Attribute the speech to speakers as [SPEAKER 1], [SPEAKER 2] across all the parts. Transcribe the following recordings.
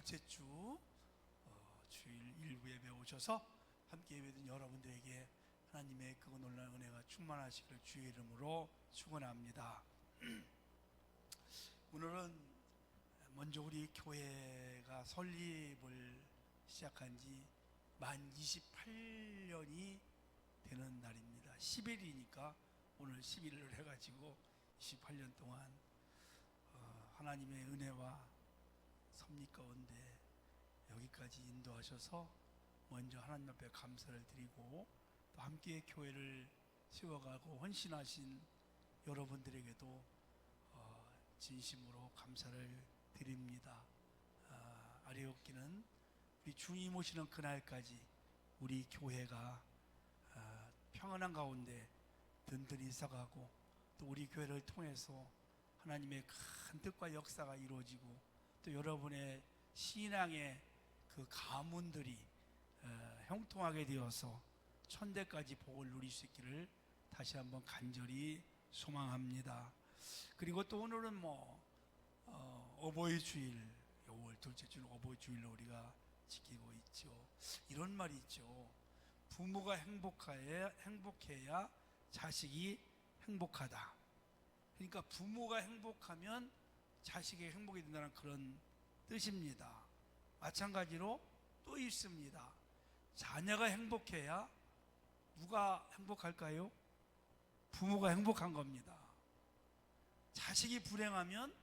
[SPEAKER 1] 둘째 주 어, 주일 일부 예배 오셔서 함께 예배드린 여러분들에게 하나님의 그 놀라운 은혜가 충만하시기를 주의 이름으로 축원합니다. 오늘은 먼저 우리 교회가 설립을 시작한 지 만 28년이 되는 날입니다. 10일이니까 오늘 11일을 해가지고 28년 동안 어, 하나님의 은혜와 섭리 가운데 여기까지 인도하셔서 먼저 하나님 앞에 감사를 드리고 또 함께 교회를 세워가고 헌신하신 여러분들에게도 어, 진심으로 감사를 드립니다. 아, 아래옵기는 우리 주님 오시는 그날까지 우리 교회가 아, 평안한 가운데 든든히 서가고 또 우리 교회를 통해서 하나님의 큰 뜻과 역사가 이루어지고 또 여러분의 신앙의 그 가문들이 어, 형통하게 되어서 천대까지 복을 누릴 수 있기를 다시 한번 간절히 소망합니다. 그리고 또 오늘은 뭐 어, 어버이 주일, 5월 둘째 주 어버이 주일로 우리가 지키고 있죠. 이런 말이 있죠. 부모가 행복해야 행복해야 자식이 행복하다. 그러니까 부모가 행복하면 자식이 행복이 된다는 그런 뜻입니다. 마찬가지로 또 있습니다. 자녀가 행복해야 누가 행복할까요? 부모가 행복한 겁니다. 자식이 불행하면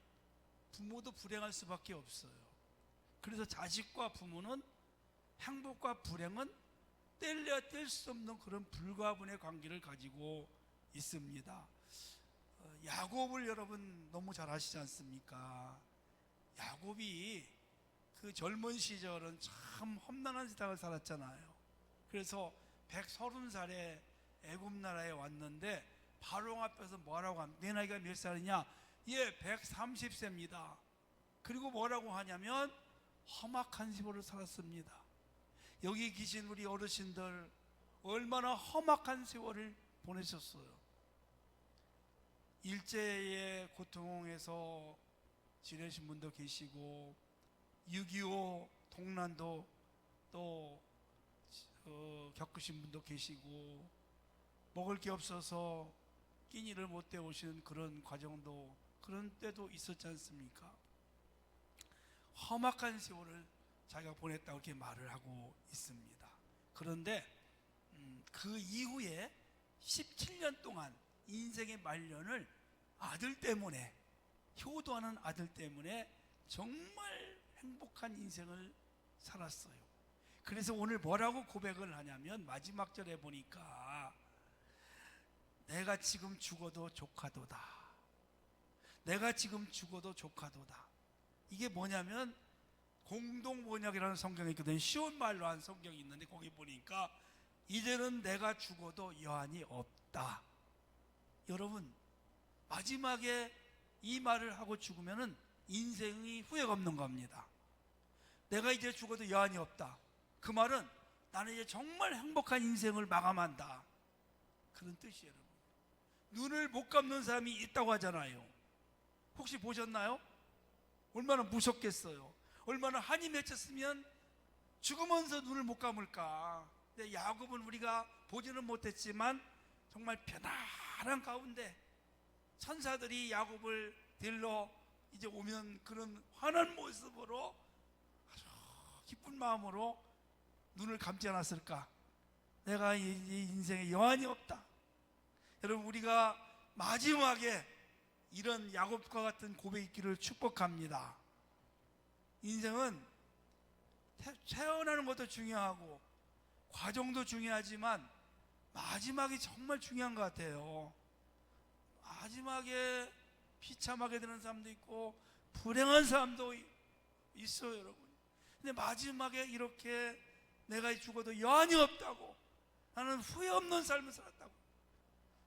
[SPEAKER 1] 부모도 불행할 수밖에 없어요. 그래서 자식과 부모는 행복과 불행은 뗄래야 뗄 수 없는 그런 불가분의 관계를 가지고 있습니다. 어, 야곱을 여러분 너무 잘 아시지 않습니까? 야곱이 그 젊은 시절은 참 험난한 세상을 살았잖아요. 그래서 130살에 애굽 나라에 왔는데 바로 앞에서 뭐라고 하면 내 나이가 몇 살이냐? 예, 130세입니다. 그리고 뭐라고 하냐면 험악한 세월을 살았습니다. 여기 계신 우리 어르신들 얼마나 험악한 세월을 보내셨어요. 일제의 고통에서 지내신 분도 계시고 6.25 동란도 또 어, 겪으신 분도 계시고 먹을 게 없어서 끼니를 못 때우시는 그런 과정도 그런 때도 있었지 않습니까? 험악한 세월을 자기가 보냈다고 이렇게 말을 하고 있습니다. 그런데 음, 그 이후에 17년 동안 인생의 말년을 아들 때문에 효도하는 아들 때문에 정말 행복한 인생을 살았어요. 그래서 오늘 뭐라고 고백을 하냐면 마지막 절에 보니까 내가 지금 죽어도 조카도다. 내가 지금 죽어도 조카도다. 이게 뭐냐면 공동 번역이라는 성경이 있거든요. 쉬운 말로 한 성경이 있는데 거기 보니까 이제는 내가 죽어도 여한이 없다. 여러분 마지막에 이 말을 하고 죽으면은 인생이 후회가 없는 겁니다. 내가 이제 죽어도 여한이 없다. 그 말은 나는 이제 정말 행복한 인생을 마감한다. 그런 뜻이에요, 여러분. 눈을 못 감는 사람이 있다고 하잖아요. 혹시 보셨나요? 얼마나 무섭겠어요. 얼마나 한이 맺혔으면 죽으면서 눈을 못 감을까. 야곱은 우리가 보지는 못했지만 정말 편안한 가운데 천사들이 야곱을 데리러 이제 오면 그런 환한 모습으로 아주 기쁜 마음으로 눈을 감지 않았을까? 내가 이, 이 인생에 여한이 없다. 여러분 우리가 마지막에 이런 야곱과 같은 고백 있기를 축복합니다. 인생은 태- 태어나는 것도 중요하고 과정도 중요하지만 마지막이 정말 중요한 것 같아요. 마지막에 비참하게 되는 사람도 있고 불행한 사람도 이- 있어요, 여러분. 근데 마지막에 이렇게 내가 죽어도 여한이 없다고 나는 후회 없는 삶을 살았다고.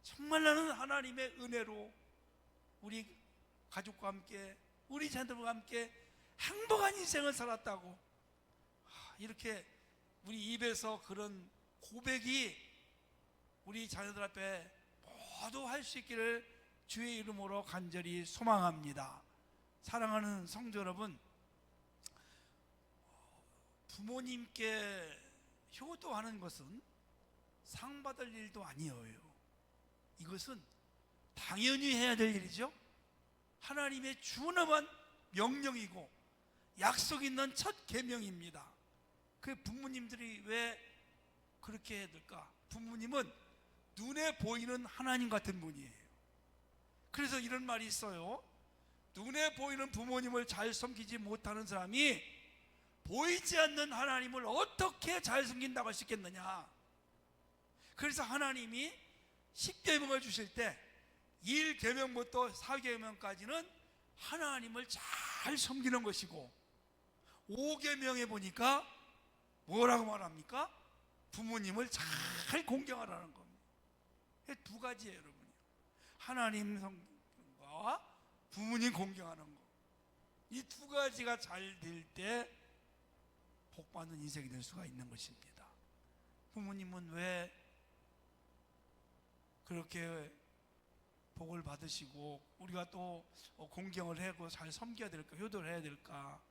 [SPEAKER 1] 정말 나는 하나님의 은혜로 우리 가족과 함께 우리 자녀들과 함께 행복한 인생을 살았다고 하, 이렇게 우리 입에서 그런 고백이 우리 자녀들 앞에 모두 할 수 있기를 주의 이름으로 간절히 소망합니다. 사랑하는 성도 여러분, 부모님께 효도하는 것은 상 받을 일도 아니에요. 이것은 당연히 해야 될 일이죠. 하나님의 준엄한 명령이고 약속 있는 첫 계명입니다. 그 부모님들이 왜 그렇게 해야 될까? 부모님은 눈에 보이는 하나님 같은 분이에요. 그래서 이런 말이 있어요. 눈에 보이는 부모님을 잘 섬기지 못하는 사람이 보이지 않는 하나님을 어떻게 잘 섬긴다고 할 수 있겠느냐? 그래서 하나님이 10계명을 주실 때 1계명부터 4계명까지는 하나님을 잘 섬기는 것이고 5계명에 보니까 뭐라고 말합니까? 부모님을 잘 공경하라는. 이게 두 가지예요, 여러분. 하나님 성경과 부모님 공경하는 거. 이 두 가지가 잘 될 때 복받는 인생이 될 수가 있는 것입니다. 부모님은 왜 그렇게 복을 받으시고 우리가 또 공경을 하고 잘 섬겨야 될까, 효도를 해야 될까?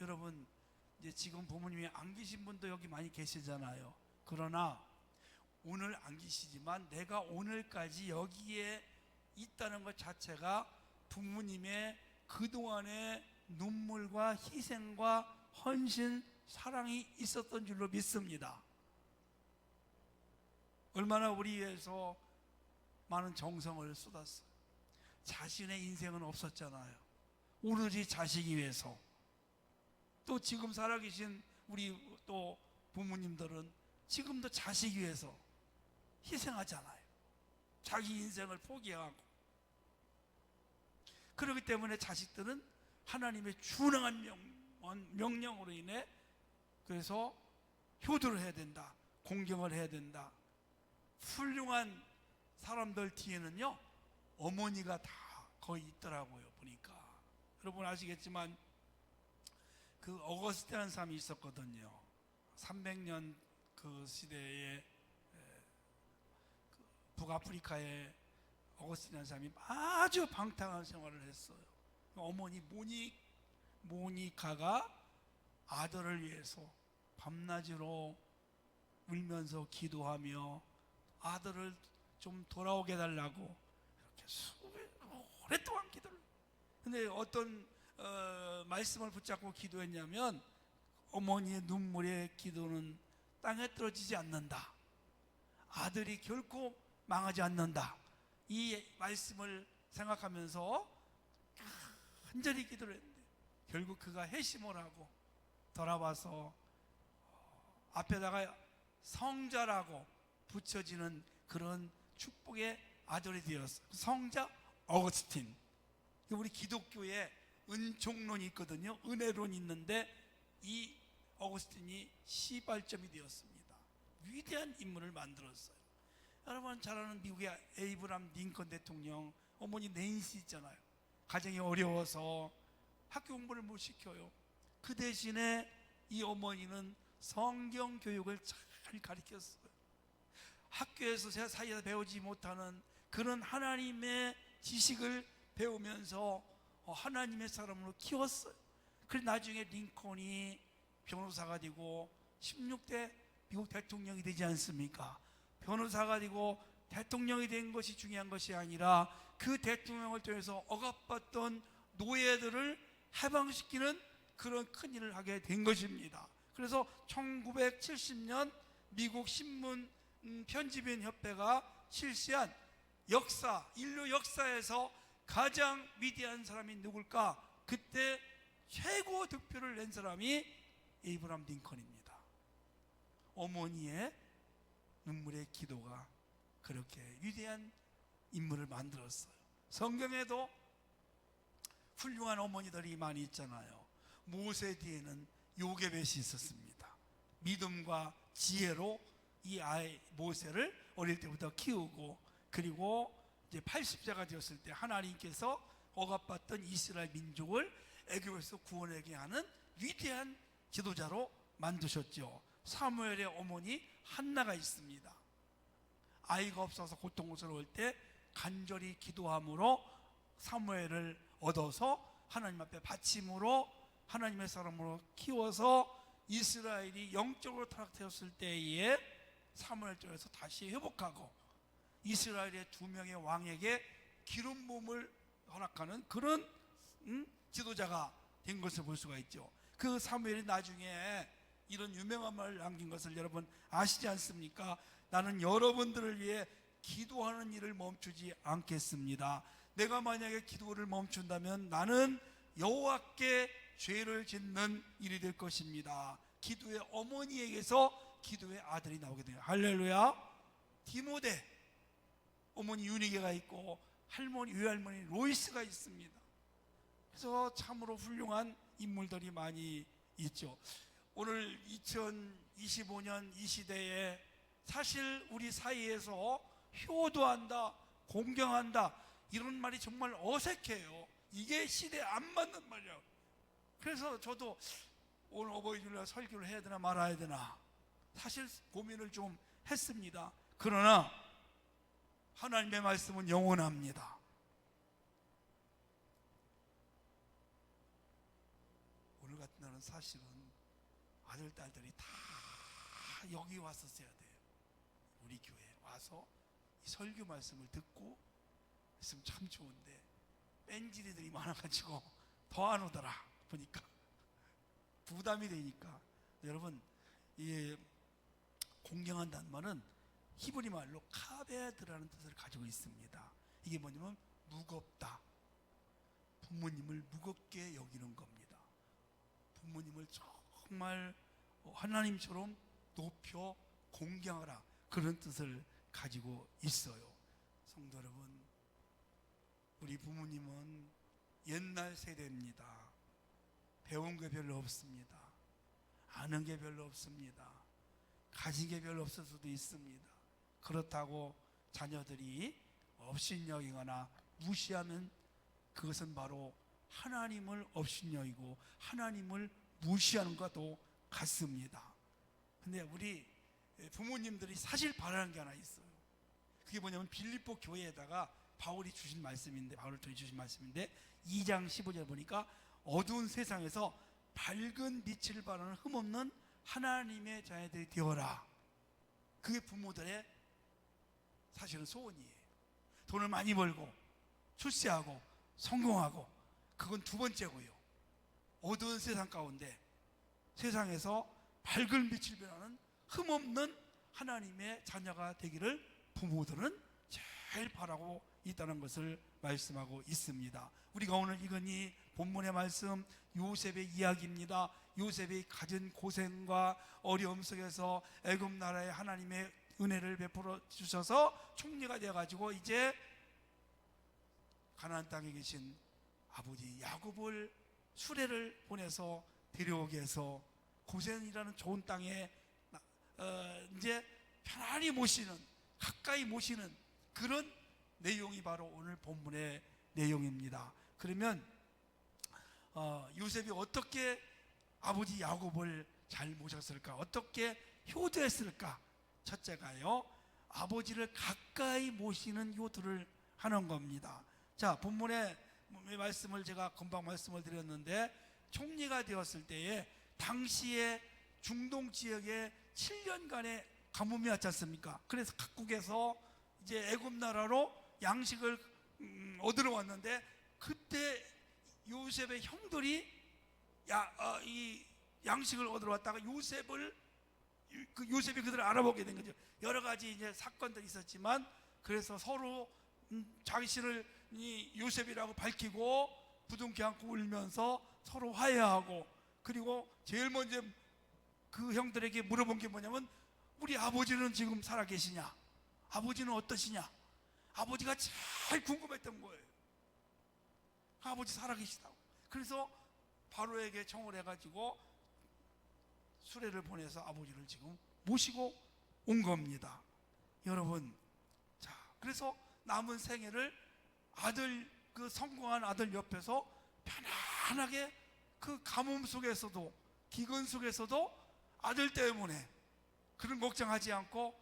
[SPEAKER 1] 여러분 이제 지금 부모님이 안 계신 분도 여기 많이 계시잖아요. 그러나 오늘 안 계시지만 내가 오늘까지 여기에 있다는 것 자체가 부모님의 그동안의 눈물과 희생과 헌신, 사랑이 있었던 줄로 믿습니다. 얼마나 우리 위해서 많은 정성을 쏟았어요. 자신의 인생은 없었잖아요. 오로지 자식이 위해서. 또 지금 살아계신 우리 또 부모님들은 지금도 자식 위해서 희생하잖아요. 자기 인생을 포기하고. 그렇기 때문에 자식들은 하나님의 준엄한 명, 명령으로 인해 그래서 효도를 해야 된다. 공경을 해야 된다. 훌륭한 사람들 뒤에는요, 어머니가 다 거의 있더라고요, 보니까. 여러분 아시겠지만, 그 어거스티라는 사람이 있었거든요. 300년 그 시대에 북아프리카에 어거스티라는 사람이 아주 방탕한 생활을 했어요. 어머니 모니 모니카가 아들을 위해서 밤낮으로 울면서 기도하며 아들을 좀 돌아오게 해달라고 이렇게 오랫동안 기도를. 근데 어떤 어, 말씀을 붙잡고 기도했냐면 어머니의 눈물의 기도는 땅에 떨어지지 않는다. 아들이 결코 망하지 않는다. 이 말씀을 생각하면서 간절히 기도를 했는데 결국 그가 회심을 하고 돌아와서 앞에다가 성자라고 붙여지는 그런 축복의 아들이 되었어요. 성자 어거스틴. 우리 기독교에 은총론이 있거든요. 은혜론이 있는데 이 어거스틴이 시발점이 되었습니다. 위대한 인물을 만들었어요. 여러분 잘 아는 미국의 에이브람 링컨 대통령 어머니 낸시 있잖아요. 가정이 어려워서 학교 공부를 못 시켜요. 그 대신에 이 어머니는 성경 교육을 잘 가르쳤어요. 학교에서 제 사이에서 배우지 못하는 그런 하나님의 지식을 배우면서 어, 하나님의 사람으로 키웠어요. 그래 나중에 링컨이 변호사가 되고 16대 미국 대통령이 되지 않습니까? 변호사가 되고 대통령이 된 것이 중요한 것이 아니라 그 대통령을 통해서 억압받던 노예들을 해방시키는 그런 큰 일을 하게 된 것입니다. 그래서 1970년 미국 신문 음, 편집인 협회가 실시한 역사, 인류 역사에서 가장 위대한 사람이 누굴까? 그때 최고 득표를 낸 사람이 에이브람 링컨입니다. 어머니의 눈물의 기도가 그렇게 위대한 인물을 만들었어요. 성경에도 훌륭한 어머니들이 많이 있잖아요. 모세 뒤에는 요게벳이 있었습니다. 믿음과 지혜로 이 아이 모세를 어릴 때부터 키우고 그리고 이제 80세가 되었을 때 하나님께서 억압받던 이스라엘 민족을 애굽에서 구원하게 하는 위대한 지도자로 만드셨죠. 사무엘의 어머니 한나가 있습니다. 아이가 없어서 고통스러울 때 간절히 기도함으로 사무엘을 얻어서 하나님 앞에 바침으로 하나님의 사람으로 키워서 이스라엘이 영적으로 타락되었을 때에 사무엘쪽에서 다시 회복하고 이스라엘의 두 명의 왕에게 기름 부음을 허락하는 그런 음, 지도자가 된 것을 볼 수가 있죠. 그 사무엘이 나중에 이런 유명한 말을 남긴 것을 여러분 아시지 않습니까? 나는 여러분들을 위해 기도하는 일을 멈추지 않겠습니다. 내가 만약에 기도를 멈춘다면 나는 여호와께 죄를 짓는 일이 될 것입니다. 기도의 어머니에게서 기도의 아들이 나오게 돼요. 할렐루야. 디모데 어머니 유니게가 있고 할머니 외할머니 로이스가 있습니다. 그래서 참으로 훌륭한 인물들이 많이 있죠. 오늘 2025년 이 시대에 사실 우리 사이에서 효도한다, 공경한다 이런 말이 정말 어색해요. 이게 시대에 안 맞는 말이야. 그래서 저도 오늘 어버이주날 설교를 해야 되나 말아야 되나 사실 고민을 좀 했습니다. 그러나 하나님의 말씀은 영원합니다. 오늘 같은 날은 사실은 아들 딸들이 다 여기 왔었어야 돼요. 우리 교회에 와서 이 설교 말씀을 듣고 있으면 참 좋은데 뺀질이들이 많아가지고 더 안 오더라 보니까 부담이 되니까 여러분 이 공경한다는 말은 히브리 말로 카베드라는 뜻을 가지고 있습니다. 이게 뭐냐면 무겁다. 부모님을 무겁게 여기는 겁니다. 부모님을 정말 하나님처럼 높여 공경하라 그런 뜻을 가지고 있어요. 성도 여러분, 우리 부모님은 옛날 세대입니다. 배운 게 별로 없습니다. 아는 게 별로 없습니다. 가진 게 별로 없을 수도 있습니다. 그렇다고 자녀들이 업신여기거나 무시하면 그것은 바로 하나님을 업신여기고 하나님을 무시하는 것도 같습니다. 근데 우리 부모님들이 사실 바라는 게 하나 있어요. 그게 뭐냐면 빌립보 교회에다가 바울이 주신 말씀인데 바울을 통해 주신 말씀인데 2장 15절 보니까 어두운 세상에서 밝은 빛을 발하는 흠없는 하나님의 자녀들이 되어라. 그게 부모들의 사실은 소원이에요. 돈을 많이 벌고 출세하고 성공하고 그건 두 번째고요. 어두운 세상 가운데 세상에서 밝은 빛을 변하는 흠없는 하나님의 자녀가 되기를 부모들은 제일 바라고 있다는 것을 말씀하고 있습니다. 우리가 오늘 읽은 이 본문의 말씀 요셉의 이야기입니다. 요셉이 가진 고생과 어려움 속에서 애굽 나라의 하나님의 은혜를 베풀어 주셔서 총리가 되어 가지고 이제 가나안 땅에 계신 아버지 야곱을 수레를 보내서 데려오게 해서 고센이라는 좋은 땅에 어, 이제 편안히 모시는 가까이 모시는 그런 내용이 바로 오늘 본문의 내용입니다. 그러면 어, 요셉이 어떻게 아버지 야곱을 잘 모셨을까? 어떻게 효도했을까? 첫째가요, 아버지를 가까이 모시는 효도를 하는 겁니다. 자, 본문의 말씀을 제가 금방 말씀을 드렸는데, 총리가 되었을 때에 당시에 중동 지역에 7년간의 가뭄이 왔지 않습니까? 그래서 각국에서 이제 애굽 나라로 양식을 음, 얻으러 왔는데 그때 요셉의 형들이 야, 어, 이 양식을 얻으러 왔다가 요셉을 그 요셉이 그들을 알아보게 된 거죠. 여러 가지 이제 사건들이 있었지만 그래서 서로 음, 자신을 이 요셉이라고 밝히고 부둥켜 안고 울면서 서로 화해하고 그리고 제일 먼저 그 형들에게 물어본 게 뭐냐면 우리 아버지는 지금 살아 계시냐? 아버지는 어떠시냐? 아버지가 제일 궁금했던 거예요. 아버지 살아 계시다고. 그래서 바로에게 청을 해가지고 수레를 보내서 아버지를 지금 모시고 온 겁니다. 여러분, 자, 그래서 남은 생애를 아들, 그 성공한 아들 옆에서 편안하게 그 가뭄 속에서도, 기근 속에서도 아들 때문에 그런 걱정하지 않고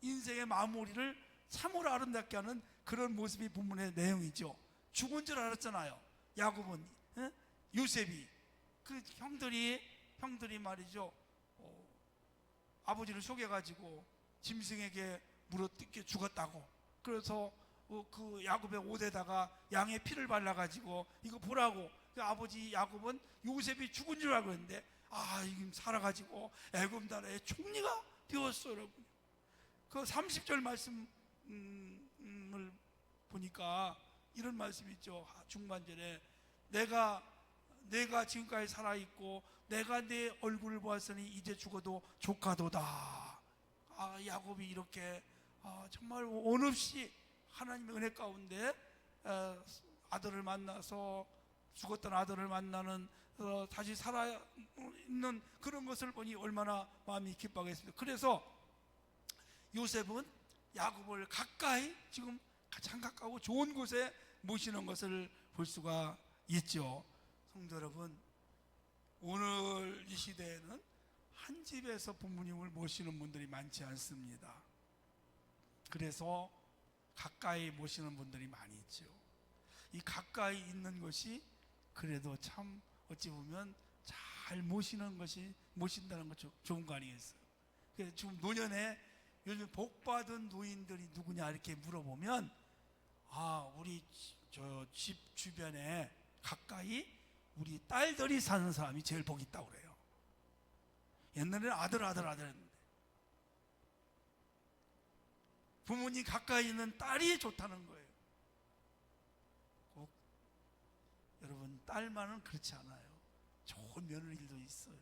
[SPEAKER 1] 인생의 마무리를 참으로 아름답게 하는 그런 모습이 본문의 내용이죠. 죽은 줄 알았잖아요. 야곱은 에? 요셉이 그 형들이 형들이 말이죠. 아버지를 속여가지고 짐승에게 물어 뜯겨 죽었다고. 그래서 어, 그 야곱의 옷에다가 양의 피를 발라가지고 이거 보라고. 그 아버지 야곱은 요셉이 죽은 줄 알고 있는데 아 이게 살아가지고 애굽 나라의 총리가 되었어 여러분. 그 30절 말씀을 보니까 이런 말씀이 있죠. 중반절에 내가 내가 지금까지 살아 있고 내가 내 얼굴을 보았으니 이제 죽어도 조카도다. 아 야곱이 이렇게 아, 정말 원 없이 하나님의 은혜 가운데 어, 아들을 만나서 죽었던 아들을 만나는 어, 다시 살아 있는 그런 것을 보니 얼마나 마음이 기뻐하겠습니까? 그래서 요셉은 야곱을 가까이 지금 가장 가까워 좋은 곳에 모시는 것을 볼 수가 있죠. 성도 여러분, 오늘 이 시대에는 한 집에서 부모님을 모시는 분들이 많지 않습니다. 그래서 가까이 모시는 분들이 많이 있죠. 이 가까이 있는 것이 그래도 참 어찌 보면 잘 모시는 것이 모신다는 것 좋은 거 아니겠어요? 그래서 지금 노년에 요즘 복 받은 노인들이 누구냐 이렇게 물어보면 아 우리 저 집 주변에 가까이 우리 딸들이 사는 사람이 제일 복 있다고 그래요. 옛날에는 아들 아들 아들 했는데 부모님 가까이 있는 딸이 좋다는 거예요. 꼭 여러분 딸만은 그렇지 않아요. 좋은 며느리들도 있어요.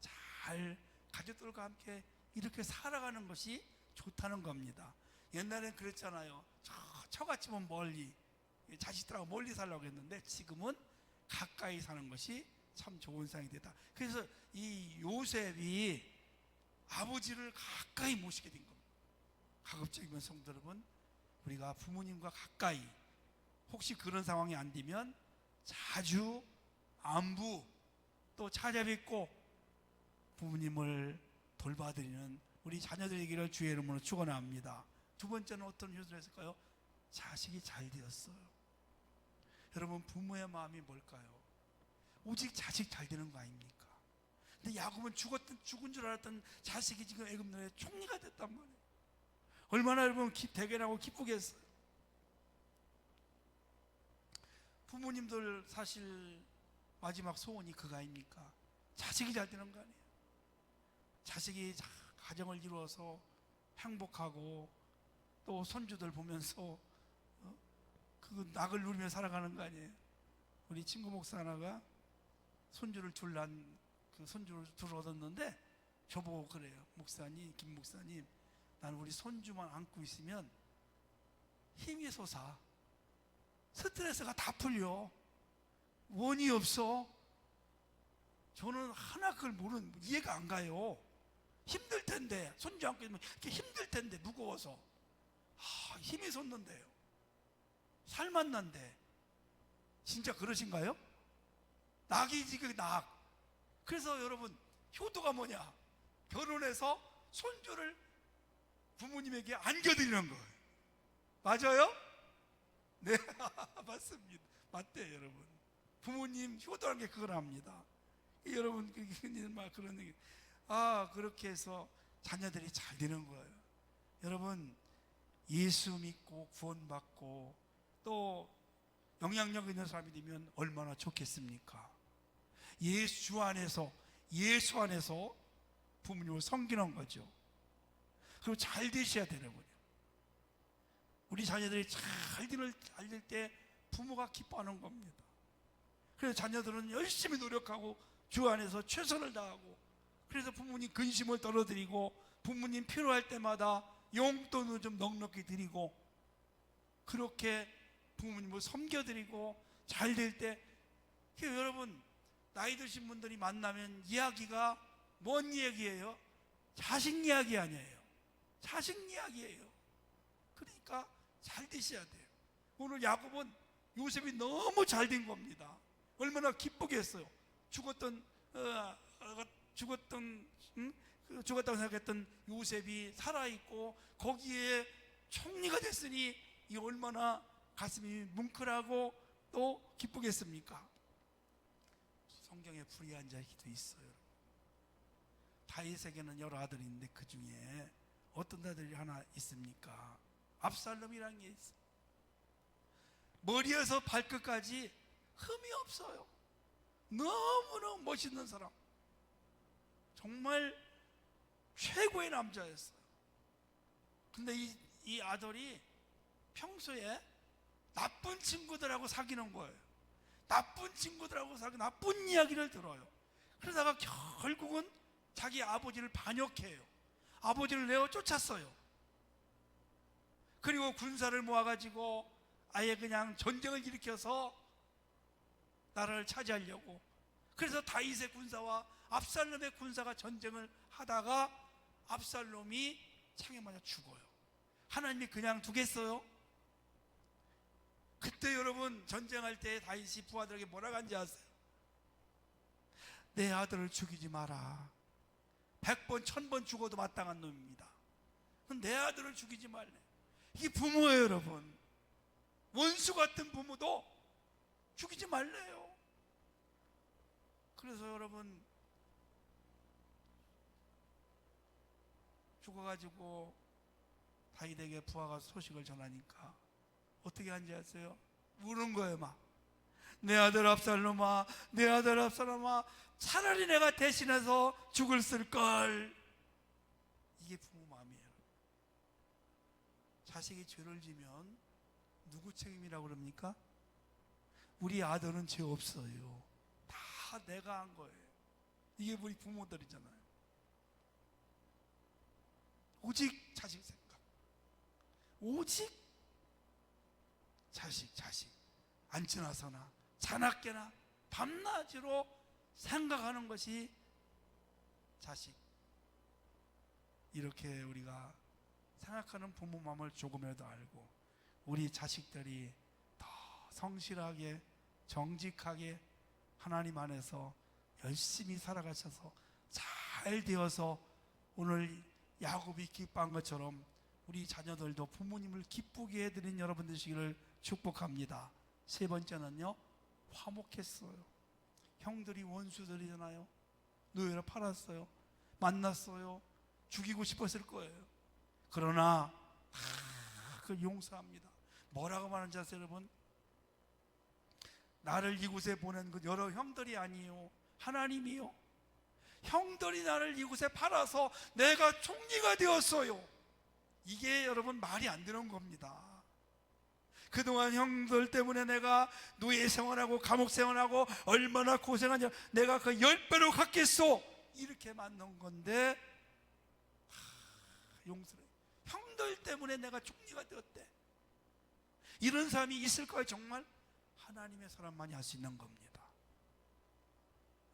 [SPEAKER 1] 잘 가족들과 함께 이렇게 살아가는 것이 좋다는 겁니다. 옛날엔 그랬잖아요. 저 처갓집은 멀리 자식들하고 멀리 살라고 했는데 지금은 가까이 사는 것이 참 좋은 상이 되다. 그래서 이 요셉이 아버지를 가까이 모시게 된 겁니다. 가급적이면 성도 여러분, 우리가 부모님과 가까이 혹시 그런 상황이 안 되면 자주 안부 또 찾아뵙고 부모님을 돌봐드리는 우리 자녀들에게를 주의 이름으로 축원합니다. 두 번째는 어떤 효도를 했을까요? 자식이 잘 되었어요. 여러분 부모의 마음이 뭘까요? 오직 자식 잘 되는 거 아닙니까? 근데 야곱은 죽었던 죽은 줄 알았던 자식이 지금 애굽 나라의 총리가 됐단 말이에요. 얼마나 여러분 기, 대견하고 기쁘겠어요. 부모님들 사실 마지막 소원이 그거 아닙니까? 자식이 잘 되는 거 아니에요? 자식이 가정을 이루어서 행복하고 또 손주들 보면서 어? 그 낙을 누리며 살아가는 거 아니에요? 우리 친구 목사 하나가 손주를 둘 난 그 손주를 둘 얻었는데 저보고 그래요. 목사님, 김 목사님, 나는 우리 손주만 안고 있으면 힘이 솟아. 스트레스가 다 풀려. 원이 없어. 저는 하나 그걸 모르는 이해가 안 가요. 힘들 텐데 손주 안고 있으면 이렇게 힘들 텐데 무거워서 아, 힘이 솟는데요. 살만 난데 진짜 그러신가요? 낙이지 그 낙. 그래서 여러분 효도가 뭐냐? 결혼해서 손주를 부모님에게 안겨드리는 거예요. 맞아요? 네, 맞습니다. 맞대 여러분. 부모님 효도라는 게 그걸 합니다. 여러분 그막 그런 얘기. 아 그렇게 해서 자녀들이 잘 되는 거예요. 여러분 예수 믿고 구원받고 또 영향력 있는 사람이 되면 얼마나 좋겠습니까? 예수 안에서 예수 안에서 부모님을 섬기는 거죠. 그리고 잘 되셔야 되는 거예요. 우리 자녀들이 잘 될, 잘될 때 부모가 기뻐하는 겁니다. 그래서 자녀들은 열심히 노력하고 주 안에서 최선을 다하고 그래서 부모님 근심을 떨어뜨리고 부모님 필요할 때마다 용돈을 좀 넉넉히 드리고 그렇게 부모님을 섬겨드리고 잘 될 때 여러분 나이 드신 분들이 만나면 이야기가 뭔 이야기예요? 자식 이야기 아니에요. 자식 이야기예요. 그러니까 잘 되셔야 돼요. 오늘 야곱은 요셉이 너무 잘 된 겁니다. 얼마나 기쁘겠어요. 죽었던 어, 어, 죽었던 음? 그 죽었다고 생각했던 요셉이 살아 있고 거기에 총리가 됐으니 이 얼마나 가슴이 뭉클하고 또 기쁘겠습니까? 성경에 불의한 자기도 있어요. 다윗에게는 여러 아들이 있는데 그 중에 어떤 아들이 하나 있습니까? 압살롬이라는 게 있어. 머리에서 발끝까지 흠이 없어요. 너무너무 멋있는 사람. 정말 최고의 남자였어요. 근데 이, 이 아들이 평소에 나쁜 친구들하고 사귀는 거예요. 나쁜 친구들하고 사귀 나쁜 이야기를 들어요. 그러다가 결국은 자기 아버지를 반역해요. 아버지를 내어 쫓았어요. 그리고 군사를 모아가지고 아예 그냥 전쟁을 일으켜서 나라를 차지하려고. 그래서 다윗의 군사와 압살롬의 군사가 전쟁을 하다가 압살롬이 창에 맞아 죽어요. 하나님이 그냥 두겠어요? 그때 여러분 전쟁할 때 다윗이 부하들에게 뭐라고 한지 아세요? 내 아들을 죽이지 마라. 백번 천번 죽어도 마땅한 놈입니다. 내 아들을 죽이지 말래. 이게 부모예요, 여러분. 원수 같은 부모도 죽이지 말래요. 그래서 여러분 죽어가지고 다윗에게 부하가 소식을 전하니까 어떻게 한지 아세요? 우는 거예요, 막. 내 아들 압살롬아, 내 아들 압살롬아, 차라리 내가 대신해서 죽을 쓸걸. 이게 부모 마음이에요. 자식이 죄를 지면 누구 책임이라고 그럽니까? 우리 아들은 죄 없어요. 다 내가 한 거예요. 이게 우리 부모들이잖아요. 오직 자식 생각. 오직 자식, 자식. 앉혀나서나 자나깨나 밤낮으로 생각하는 것이 자식. 이렇게 우리가 생각하는 부모 마음을 조금이라도 알고 우리 자식들이 더 성실하게 정직하게 하나님 안에서 열심히 살아가셔서 잘 되어서 오늘 야곱이 기뻐한 것처럼 우리 자녀들도 부모님을 기쁘게 해드린 여러분 되시기를 축복합니다. 세 번째는요, 화목했어요. 형들이 원수들이잖아요. 노예를 팔았어요. 만났어요. 죽이고 싶었을 거예요. 그러나 다그 용서합니다. 뭐라고 말하는지 아세요, 여러분? 나를 이곳에 보낸 그 여러 형들이 아니에요. 하나님이요. 형들이 나를 이곳에 팔아서 내가 총리가 되었어요. 이게 여러분 말이 안 되는 겁니다. 그동안 형들 때문에 내가 노예 생활하고 감옥 생활하고 얼마나 고생하냐. 내가 그 열 배로 갚겠소. 이렇게 만난 건데 하, 용서를. 형들 때문에 내가 총리가 되었대. 이런 사람이 있을까요? 정말? 하나님의 사람만이 할 수 있는 겁니다.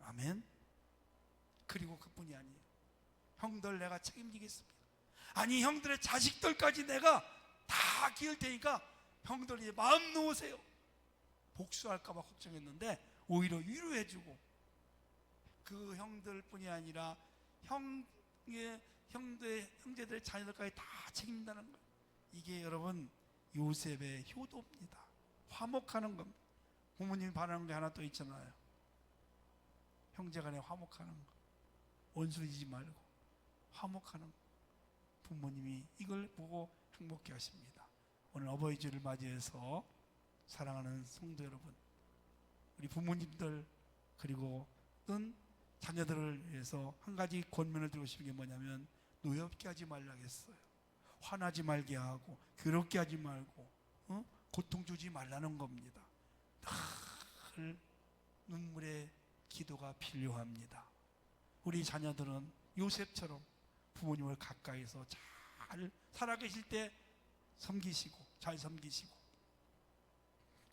[SPEAKER 1] 아멘. 그리고 그뿐이 아니에요. 형들 내가 책임지겠습니다. 아니 형들의 자식들까지 내가 다 기을 테니까 형들이 마음 놓으세요. 복수할까봐 걱정했는데 오히려 위로해주고 그 형들뿐이 아니라 형의 형들 형제들의 자녀들까지 다 책임다는 거예요. 이게 여러분 요셉의 효도입니다. 화목하는 겁니다. 부모님이 바라는 게 하나 또 있잖아요. 형제간에 화목하는 거. 원수이지 말고 화목하는 거. 부모님이 이걸 보고 행복해 하십니다. 오늘 어버이 주를 맞이해서 사랑하는 성도 여러분, 우리 부모님들 그리고 는 자녀들을 위해서 한 가지 권면을 드리고 싶은 게 뭐냐면 노엽게 하지 말라겠어요. 화나지 말게 하고 괴롭게 하지 말고 어? 고통 주지 말라는 겁니다. 늘 눈물의 기도가 필요합니다. 우리 자녀들은 요셉처럼 부모님을 가까이서 잘 살아계실 때 섬기시고 잘 섬기시고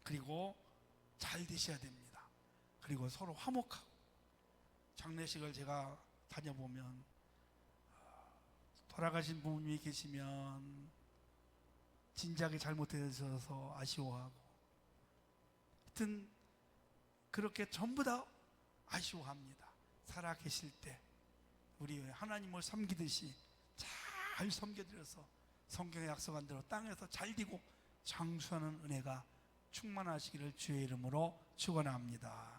[SPEAKER 1] 그리고 잘 되셔야 됩니다. 그리고 서로 화목하고 장례식을 제가 다녀보면 어, 돌아가신 부모님이 계시면 진작에 잘못해서 아쉬워하고 하여튼 그렇게 전부 다 아쉬워합니다. 살아 계실 때 우리 하나님을 섬기듯이 잘 섬겨드려서 성경에 약속한 대로 땅에서 잘 되고 장수하는 은혜가 충만하시기를 주의 이름으로 축원합니다.